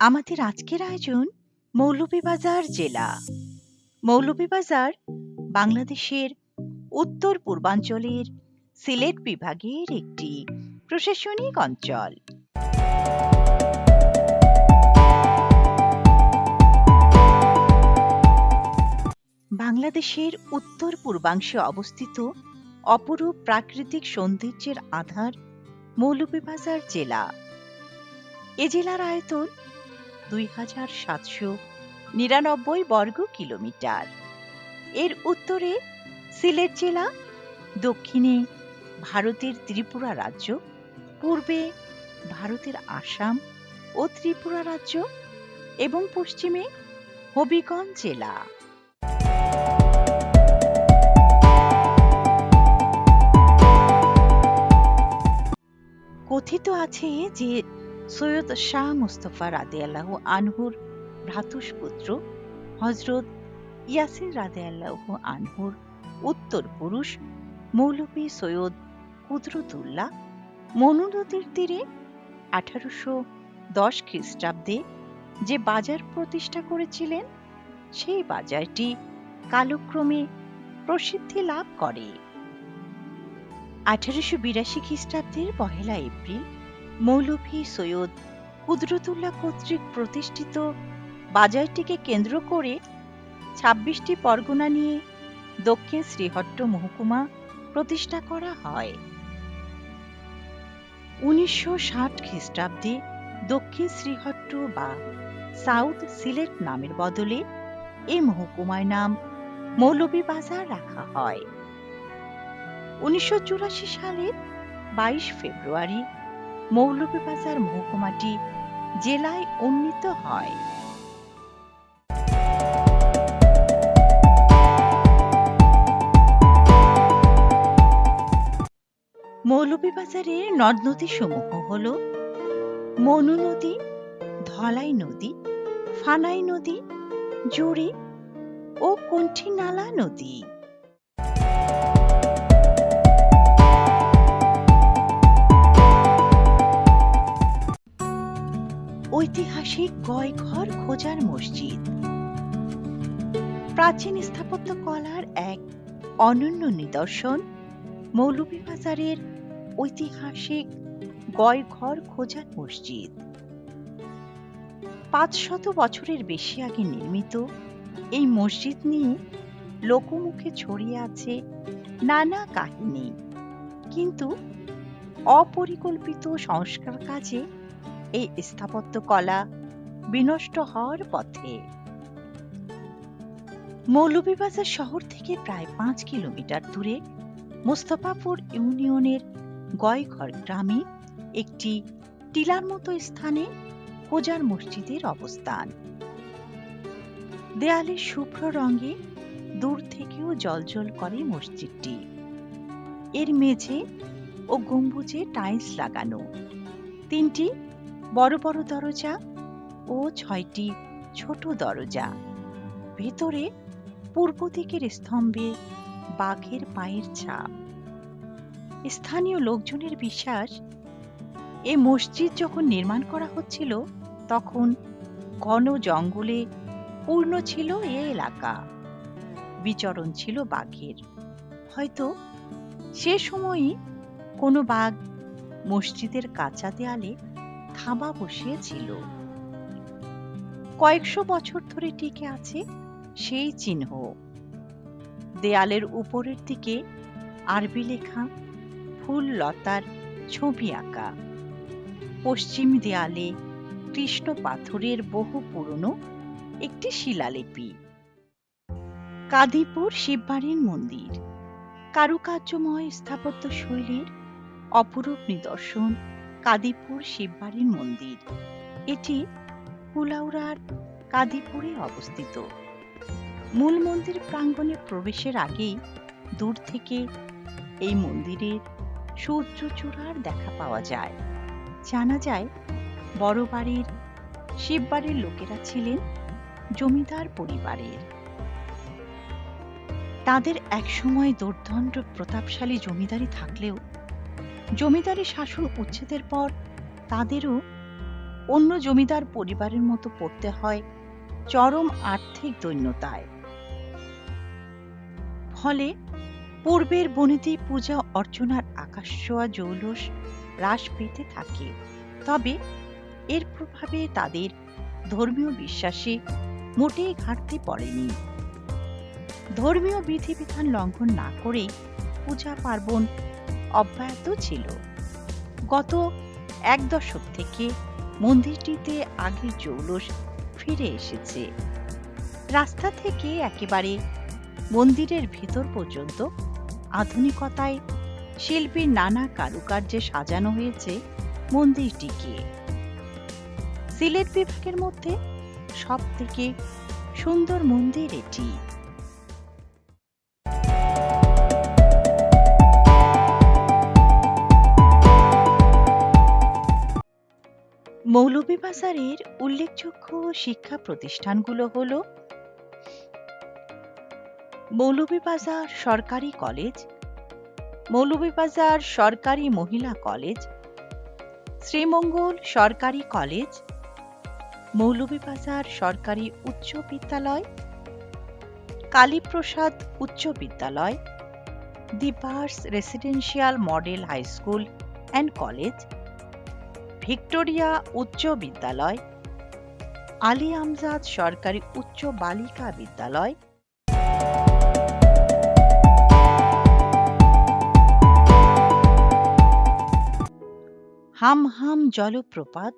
আমাদের আজকের আয়োজন মৌলভীবাজার জেলা। মৌলভীবাজার বাংলাদেশের উত্তর পূর্বাঞ্চলের সিলেট বিভাগের একটি প্রশাসনিক অঞ্চল। বাংলাদেশের উত্তর পূর্বাংশে অবস্থিত অপরূপ প্রাকৃতিক সৌন্দর্যের আধার মৌলভীবাজার জেলা। এ জেলার আয়তন দুই হাজার সাতশো নিরানব্বই বর্গ কিলোমিটার। এর উত্তরে সিলেট জেলা, দক্ষিণে ভারতের ত্রিপুরা রাজ্য, পূর্বে ভারতের আসাম ও ত্রিপুরা রাজ্য এবং পশ্চিমে হবিগঞ্জ জেলা। কথিত আছে যে সৈয়দ শাহ মুস্তফা রাদে আল্লাহ আনহুর ভ্রাতুষ্পুত্র হজরত ইয়াসির রাদে আল্লাহ আনহুর উত্তর পুরুষ মৌলভী সৈয়দ কুদরতুল্লাহ মনু নদীর তীরে আঠারোশো দশ খ্রিস্টাব্দে যে বাজার প্রতিষ্ঠা করেছিলেন, সেই বাজারটি কালক্রমে প্রসিদ্ধি লাভ করে। আঠারোশো বিরাশি খ্রিস্টাব্দের পহেলা এপ্রিল মৌলভী সৈয়দ কুদরতুল্লাহ কর্তৃক প্রতিষ্ঠিত বাজারটিকে কেন্দ্র করে ছাব্বিশটি পরগনা নিয়ে দক্ষিণ শ্রীহট্ট মহকুমা প্রতিষ্ঠা করা হয়। উনিশশো ষাট খ্রিস্টাব্দে দক্ষিণ শ্রীহট্ট বা সাউথ সিলেট নামের বদলে এই মহকুমার নাম মৌলভীবাজার রাখা হয়। উনিশশো চুরাশি সালের বাইশ ফেব্রুয়ারি মৌলভীবাজার মহকুমাটি জেলায় উন্নীত হয়। মৌলভীবাজারের নদ নদী সমূহ হল মনু নদী, ধলাই নদী, ফানাই নদী, জুড়ি ও কুণ্ঠি নালা নদী। ঐতিহাসিক গয়ঘর খোঁজার মসজিদ। প্রাচীন স্থাপত্য কলার এক অনন্য নিদর্শন, মৌলভীবাজারের ঐতিহাসিক গয়ঘর খোঁজার মসজিদ। পাঁচশত বছরের বেশি আগে নির্মিত এই মসজিদ নিয়ে লোকমুখে ছড়িয়ে আছে নানা কাহিনী। কিন্তু অপরিকল্পিত সংস্কার কাজে এই স্থাপত্য কলা বিনষ্ট হওয়ার পথে। মৌলভীবাজার শহর থেকে প্রায় পাঁচ কিলোমিটার দূরে মোস্তফাপুর ইউনিয়নের গয়ঘর গ্রামে একটি টিলার মতো স্থানে খোজার মসজিদের অবস্থান। দেয়ালে শুভ্র রঙে দূর থেকেও জলজল করে মসজিদটি। এর মেঝে ও গম্বুজে টাইলস লাগানো। তিনটি বড় বড় দরজা ও ছয়টি ছোট দরজা। ভেতরে পূর্ব দিকের স্তম্ভে বাঘের পায়ের ছাপ। স্থানীয় লোকজনের বিশ্বাস, এ মসজিদ যখন নির্মাণ করা হচ্ছিল, তখন ঘন জঙ্গলে পূর্ণ ছিল এ এলাকা। বিচরণ ছিল বাঘের। হয়তো সে সময়ই কোনো বাঘ মসজিদের কাঁচা দেয়ালে থাবা বসিয়েছিল। কয়েকশো বছর ধরে টিকে আছে সেই চিহ্ন। দেয়ালের উপরের দিকে আরবি লেখা, ফুল লতার ছবি আঁকা। পশ্চিম দেয়ালে কৃষ্ণ পাথরের বহু পুরনো একটি শিলালিপি। কাদিপুর শিববাড়ির মন্দির। কারুকার্যময় স্থাপত্য শৈলীর অপরূপ নিদর্শন কাদিপুর শিববাড়ির মন্দির। এটি কুলাউড়ার কাদিপুরে অবস্থিত। মূল মন্দির প্রাঙ্গণে প্রবেশের আগেই দূর থেকে এই মন্দিরের সূর্য চূড়ার দেখা পাওয়া যায়। জানা যায়, বড় বাড়ির শিববাড়ির লোকেরা ছিলেন জমিদার পরিবারের। তাদের একসময় দুর্দণ্ড প্রতাপশালী জমিদারি থাকলেও জমিদারি শাসন উচ্ছেদের পর তাদেরও অন্য জমিদার পরিবারের মতো পড়তে হয় চরম আর্থিক দৈন্যতায়। ফলে পূর্বের বনিতি পূজা অর্চনার আকাশছোঁয়া জৌলস হ্রাস পেতে থাকে। তবে এর প্রভাবে তাদের ধর্মীয় বিশ্বাসে মোটেই ঘাটতি পড়েনি। ধর্মীয় বিধিবিধান লঙ্ঘন না করেই পূজা পার্বণ অব্যাহত ছিল। গত এক দশক থেকে মন্দিরটিতে আগের জৌলস ফিরে এসেছে। রাস্তা থেকে একেবারে মন্দিরের ভিতর পর্যন্ত আধুনিকতায় শিল্পীর নানা কারুকার্যে সাজানো হয়েছে মন্দিরটিকে। সিলেট বিভাগের মধ্যে সব থেকে সুন্দর মন্দির এটি। মৌলভীবাজারের উল্লেখযোগ্য শিক্ষা প্রতিষ্ঠানগুলো হল মৌলভীবাজার সরকারি কলেজ, মৌলভীবাজার সরকারি মহিলা কলেজ, শ্রীমঙ্গল সরকারি কলেজ, মৌলভীবাজার সরকারি উচ্চ বিদ্যালয়, কালীপ্রসাদ উচ্চ বিদ্যালয় দিবার্স residential model high school and college Victoria উচ্চ বিদ্যালয়। আলী আমজাদ সরকারি উচ্চ বালিকা বিদ্যালয়। হাম হাম জলপ্রপাত।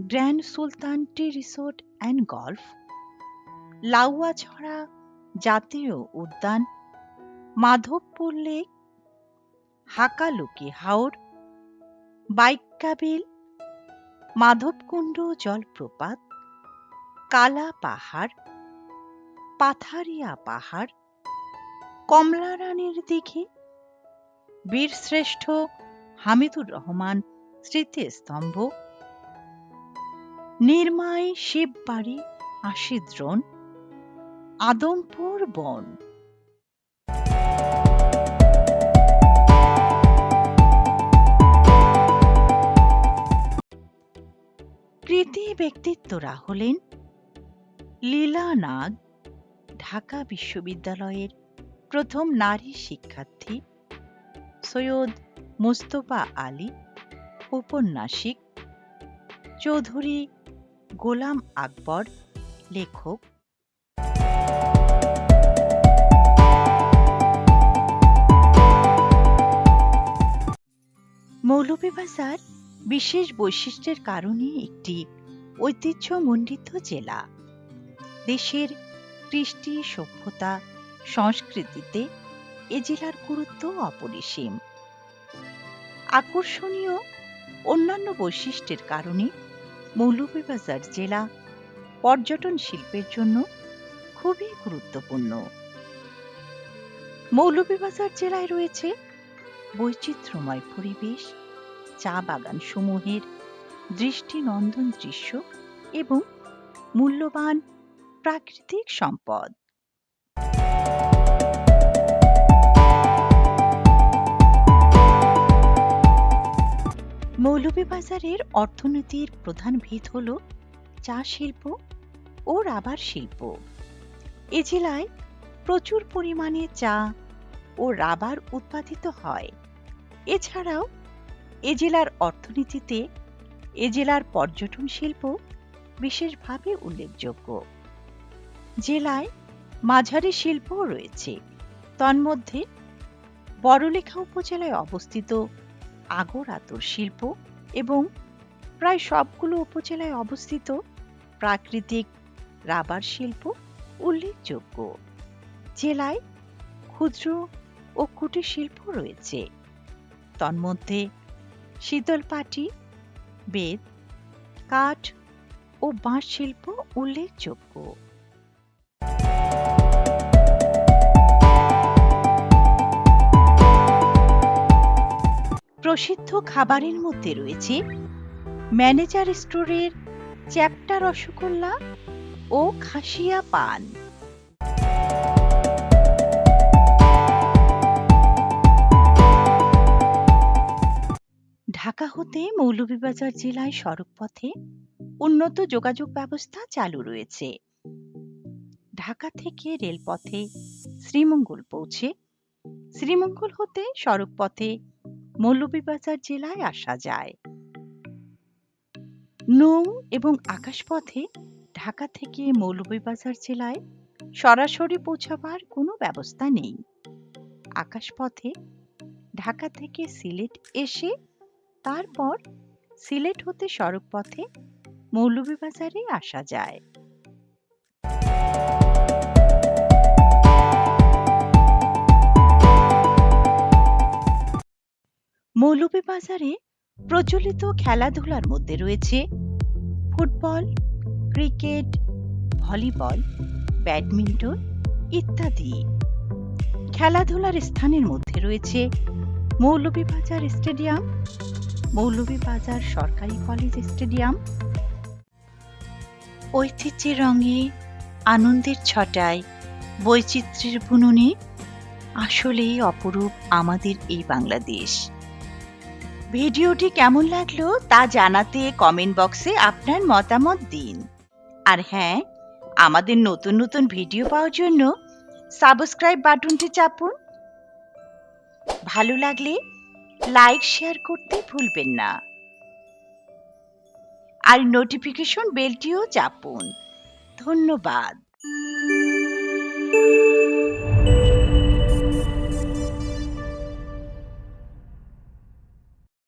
Grand Sultan Tea Resort and Golf. Lawachara জাতীয় উদ্যান। মাধবপুর লেক। হাকালুকি হাওর। বাইকাবিল, মাধবকুণ্ড জলপ্রপাত, কালা পাহাড়, পাথারিয়া পাহাড় কমলা রানীর দিঘি, বীরশ্রেষ্ঠ হামিদুর রহমান স্মৃতিস্তম্ভ নির্মাই শিববাড়ি আশিদ্রোণ, আদমপুর বন। কৃতি ব্যক্তিত্বরা হলেন লীলা নাগ ঢাকা বিশ্ববিদ্যালয়ের প্রথম নারী শিক্ষার্থী, সৈয়দ মোস্তফা আলী, ঔপন্যাসিক, চৌধুরী গোলাম আকবর, লেখক। মৌলভীবাজার বিশেষ বৈশিষ্ট্যের কারণে একটি ঐতিহ্যমণ্ডিত জেলা। দেশের কৃষ্টি সভ্যতা সংস্কৃতিতে এ জেলার গুরুত্ব অপরিসীম। আকর্ষণীয় অন্যান্য বৈশিষ্ট্যের কারণে মৌলভীবাজার জেলা পর্যটন শিল্পের জন্য খুবই গুরুত্বপূর্ণ। মৌলভীবাজার জেলায় রয়েছে বৈচিত্র্যময় পরিবেশ চা বাগান সমূহের দৃষ্টিনন্দন দৃশ্য এবং মূল্যবান প্রাকৃতিক সম্পদ। মৌলভীবাজারের অর্থনীতির প্রধান ভিত হল চা শিল্প ও রাবার শিল্প। এ জেলায় প্রচুর পরিমাণে চা ও রাবার উৎপাদিত হয়। এছাড়াও এ জেলার অর্থনীতিতে এ জেলার পর্যটন শিল্প বিশেষভাবে উল্লেখযোগ্য। জেলায় মাঝারি শিল্পও রয়েছে। তন্মধ্যে বড়লেখা উপজেলায় অবস্থিত আগর আতর শিল্প এবং প্রায় সবগুলো উপজেলায় অবস্থিত প্রাকৃতিক রাবার শিল্প উল্লেখযোগ্য। জেলায় ক্ষুদ্র ও কুটির শিল্প রয়েছে। তন্মধ্যে শীতলপাটি বেত, কাঠ ও বাঁশ শিল্প উল্লেখযোগ্য। প্রসিদ্ধ খাবারের মধ্যে রয়েছে ম্যানেজার স্টোরের চ্যাপ্টা রসগোল্লা ও খাসিয়া পান। ঢাকা হতে মৌলভীবাজার জেলায় সড়কপথে উন্নত যোগাযোগ ব্যবস্থা চালু রয়েছে। ঢাকা থেকে রেলপথে শ্রীমঙ্গল পৌঁছে, শ্রীমঙ্গল হতে সড়কপথে মৌলভীবাজার জেলায় আসা যায়। নৌ এবং আকাশপথে ঢাকা থেকে মৌলভীবাজার জেলায় সরাসরি পৌঁছাবার কোনো ব্যবস্থা নেই। আকাশপথে ঢাকা থেকে সিলেট এসে তারপর সিলেট হতে সড়কপথে মৌলভীবাজারে আসা যায়। মৌলভীবাজারে প্রচলিত খেলাধুলার মধ্যে রয়েছে ফুটবল, ক্রিকেট, ভলিবল, ব্যাডমিন্টন ইত্যাদি। খেলাধুলার স্থানের মধ্যে রয়েছে মৌলভীবাজার স্টেডিয়াম মৌলভীবাজার সরকারি কলেজ স্টেডিয়াম। ঐতিহ্যের রঙে আনন্দের ছটায় বৈচিত্র্যের বুননে আসলেই অপরূপ আমাদের এই বাংলাদেশ। ভিডিওটি কেমন লাগল তা জানাতে কমেন্ট বক্সে আপনার মতামত দিন। আর হ্যাঁ আমাদের নতুন নতুন ভিডিও পাওয়ার জন্য সাবস্ক্রাইব বাটনটি চাপুন। ভালো লাগলে লাইক শেয়ার করতে ভুলবেন না। আর নোটিফিকেশন বেলটিও চাপুন। ধন্যবাদ।